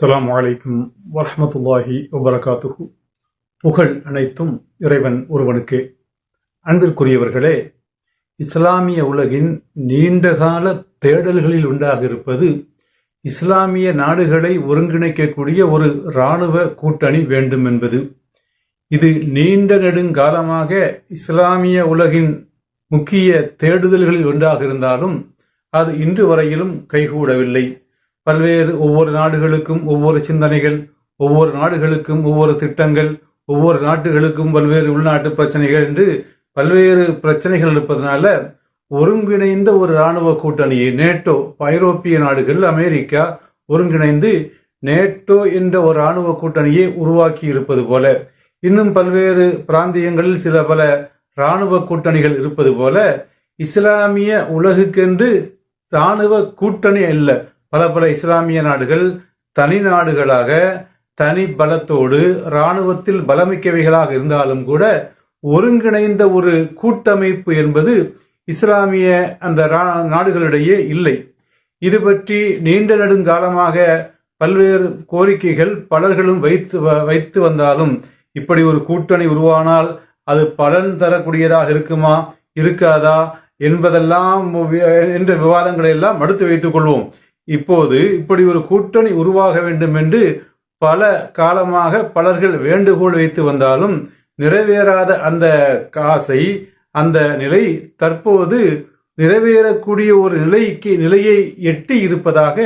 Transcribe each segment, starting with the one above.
அஸ்லாம் அலைக்கும் வரமத்துல்லாஹி வபரகாத்துஹு. புகழ் அனைத்தும் இறைவன் ஒருவனுக்கே. அன்பிற்குரியவர்களே இஸ்லாமிய உலகின் நீண்டகால தேடல்களில் உண்டாக இருப்பது இஸ்லாமிய நாடுகளை ஒருங்கிணைக்கக்கூடிய ஒரு இராணுவ கூட்டணி வேண்டும் என்பது. இது நீண்ட நெடுங்காலமாக இஸ்லாமிய உலகின் முக்கிய தேடுதல்களில் ஒன்றாக இருந்தாலும் அது இன்று வரையிலும் கைகூடவில்லை. பல்வேறு ஒவ்வொரு நாடுகளுக்கும் ஒவ்வொரு சிந்தனைகள் ஒவ்வொரு நாடுகளுக்கும் ஒவ்வொரு திட்டங்கள் ஒவ்வொரு நாட்டுகளுக்கும் பல்வேறு உள்நாட்டு பிரச்சனைகள் என்று பல்வேறு பிரச்சனைகள் இருப்பதனால ஒருங்கிணைந்த ஒரு இராணுவ கூட்டணியை நேட்டோ ஐரோப்பிய நாடுகள் அமெரிக்கா ஒருங்கிணைந்து நேட்டோ என்ற ஒரு இராணுவ கூட்டணியை உருவாக்கி இருப்பது போல இன்னும் பல்வேறு பிராந்தியங்களில் சில பல இராணுவ கூட்டணிகள் இருப்பது போல இஸ்லாமிய உலகுக்கென்று இராணுவ கூட்டணி அல்ல பல பல இஸ்லாமிய நாடுகள் தனி நாடுகளாக தனி பலத்தோடு இராணுவத்தில் பலமிக்கவைகளாக இருந்தாலும் கூட ஒருங்கிணைந்த ஒரு கூட்டமைப்பு என்பது இஸ்லாமிய அந்த ரா- நாடுகளிடையே இல்லை. இது பற்றி நீண்ட நெடுங்காலமாக பல்வேறு கோரிக்கைகள் பலர்களும் வைத்து வ- வைத்து வந்தாலும் இப்படி ஒரு கூட்டணி உருவானால் அது பலன் தரக்கூடியதாக இருக்குமா இருக்காதா என்பதெல்லாம் என்ற விவாதங்களை எல்லாம் மடுத்து வைத்துக் கொள்வோம். இப்போது இப்படி ஒரு கூட்டணி உருவாக வேண்டும் என்று பல காலமாக பலர்கள் வேண்டுகோள் வைத்து வந்தாலும் நிறைவேறாத அந்த காசை அந்த நிலை தற்போது நிறைவேறக்கூடிய ஒரு நிலைக்கு நிலையை எட்டி இருப்பதாக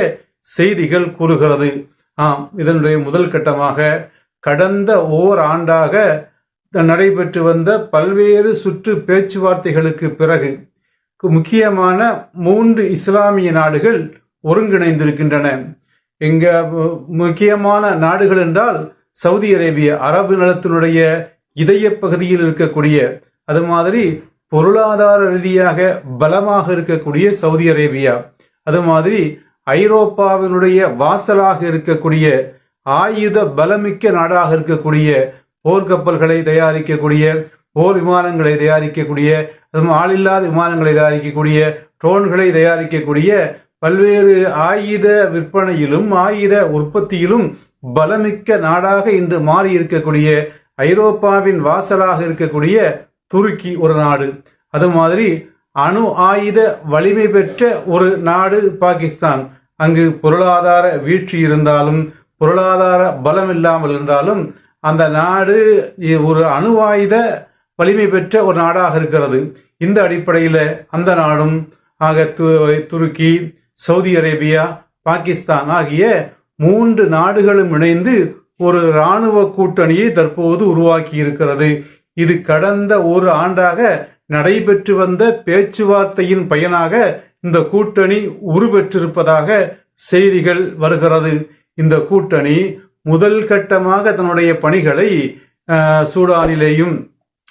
செய்திகள் கூறுகிறது. ஆம் இதனுடைய முதல் கட்டமாக கடந்த ஓர் ஆண்டாக நடைபெற்று வந்த பல்வேறு சுற்று பேச்சுவார்த்தைகளுக்கு பிறகு முக்கியமான மூன்று இஸ்லாமிய நாடுகள் ஒருங்கிணைந்திருக்கின்றன. இங்க முக்கியமான நாடுகள் என்றால் சவுதி அரேபிய அரபு நிலத்தினுடைய இதய பகுதியில் இருக்கக்கூடிய அது மாதிரி பொருளாதார ரீதியாக பலமாக இருக்கக்கூடிய சவுதி அரேபியா. அது மாதிரி ஐரோப்பாவினுடைய வாசலாக இருக்கக்கூடிய ஆயுத பலமிக்க நாடாக இருக்கக்கூடிய போர்க்கப்பல்களை தயாரிக்கக்கூடிய போர் விமானங்களை தயாரிக்கக்கூடிய அதுவும் ஆளில்லாத விமானங்களை தயாரிக்கக்கூடிய ட்ரோன்களை தயாரிக்கக்கூடிய பல்வேறு ஆயுத விற்பனையிலும் ஆயுத உற்பத்தியிலும் பலமிக்க நாடாக இன்று மாறி இருக்கக்கூடிய ஐரோப்பாவின் வாசலாக இருக்கக்கூடிய துருக்கி ஒரு நாடு. அது மாதிரி அணு ஆயுத வலிமை பெற்ற ஒரு நாடு பாகிஸ்தான். அங்கு பொருளாதார வீழ்ச்சி இருந்தாலும் பொருளாதார பலம் இல்லாமல் இருந்தாலும் அந்த நாடு ஒரு அணு ஆயுத வலிமை பெற்ற ஒரு நாடாக இருக்கிறது. இந்த அடிப்படையில் அந்த நாடும் ஆக து- துருக்கி சவுதி அரேபியா பாகிஸ்தான் ஆகிய மூன்று நாடுகளும் இணைந்து ஒரு இராணுவ கூட்டணியை தற்போது உருவாக்கி இருக்கிறது இது கடந்த ஒரு ஆண்டாக நடைபெற்று வந்த பேச்சுவார்த்தையின் பயனாக இந்த கூட்டணி உருவெற்றிருப்பதாக செய்திகள் வருகிறது. இந்த கூட்டணி முதல் கட்டமாக தன்னுடைய பணிகளை சூடானிலேயும்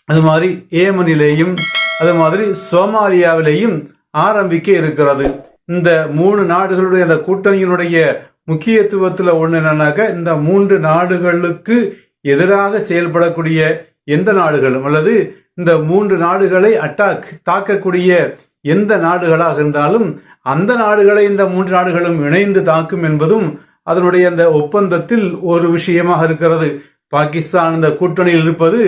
அது மாதிரி ஏமனிலேயும் அது மாதிரி சோமாலியாவிலேயும் ஆரம்பிக்க இருக்கிறது. இந்த மூணு நாடுகளுடைய அந்த கூட்டணியினுடைய முக்கியத்துவத்தில் ஒன்று என்னன்னாக்க இந்த மூன்று நாடுகளுக்கு எதிராக செயல்படக்கூடிய எந்த நாடுகளும் அல்லது இந்த மூன்று நாடுகளை அட்டாக் தாக்கக்கூடிய எந்த நாடுகளாக இருந்தாலும் அந்த நாடுகளை இந்த மூன்று நாடுகளும் இணைந்து தாக்கும் என்பதும் அதனுடைய அந்த ஒப்பந்தத்தில் ஒரு விஷயமாக இருக்கிறது. பாகிஸ்தான் இந்த கூட்டணியில் இருப்பது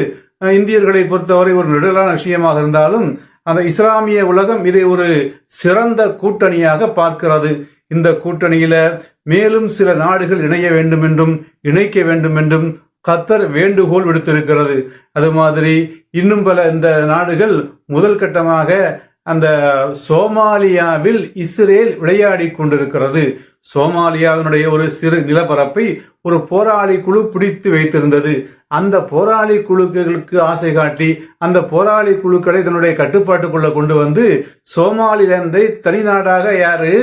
இந்தியர்களை பொறுத்தவரை ஒரு நிழலான விஷயமாக இருந்தாலும் அந்த இஸ்லாமிய உலகம் இதை ஒரு சிறந்த கூட்டணியாக பார்க்கிறது. இந்த கூட்டணியில மேலும் சில நாடுகள் இணைய வேண்டும் என்றும் இணைக்க வேண்டும் என்றும் கத்தர் வேண்டுகோள் விடுத்திருக்கிறது. அது மாதிரி இன்னும் பல இந்த நாடுகள் முதல் கட்டமாக அந்த சோமாலியாவில் இஸ்ரேல் விளையாடி கொண்டிருக்கிறது. சோமாலியாவினுடைய ஒரு சிறு நிலப்பரப்பை ஒரு போராளி குழு பிடித்து வைத்திருந்தது. அந்த போராளி குழுக்களுக்கு ஆசை காட்டி அந்த போராளி குழுக்களை தன்னுடைய கட்டுப்பாட்டுக்குள்ள கொண்டு வந்து சோமாலிலாந்தை தனிநாடாக யாரு?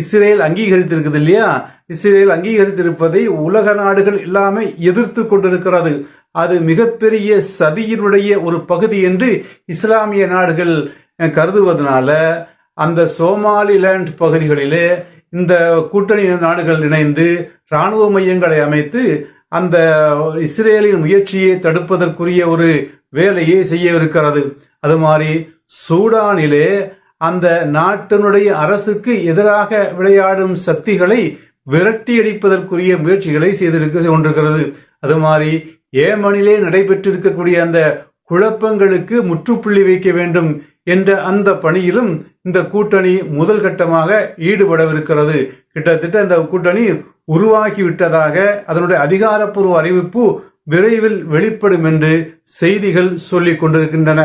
இஸ்ரேல் அங்கீகரித்திருக்குது இல்லையா? இஸ்ரேல் அங்கீகரித்திருப்பதை உலக நாடுகள் எல்லாமே எதிர்த்து கொண்டிருக்கிறது. அது மிகப்பெரிய சதியினுடைய ஒரு பகுதி என்று இஸ்லாமிய நாடுகள் கருதுவதனால அந்த சோமாலிலேண்ட் பகுதிகளிலே இந்த கூட்டணி நாடுகள் இணைந்து ராணுவ மையங்களை அமைத்து அந்த இஸ்ரேலின் முயற்சியை தடுப்பதற்குரிய ஒரு வேலையை செய்யவிருக்கிறது அது மாதிரி சூடானிலே அந்த நாட்டினுடைய அரசுக்கு எதிராக விளையாடும் சக்திகளை விரட்டி அடிப்பதற்குரிய முயற்சிகளை செய்திருக்க கொண்டிருக்கிறது அது மாதிரி ஏமனிலே நடைபெற்றிருக்கக்கூடிய அந்த குழப்பங்களுக்கு முற்றுப்புள்ளி வைக்க வேண்டும் என்ற அந்த பணியிலும் இந்த கூட்டணி முதல் கட்டமாக ஈடுபடவிருக்கிறது. கிட்டத்தட்ட இந்த கூட்டணி உருவாகிவிட்டதாக அதனுடைய அதிகாரப்பூர்வ அறிவிப்பு விரைவில் வெளிப்படும் என்று செய்திகள் சொல்லிக் கொண்டிருக்கின்றன.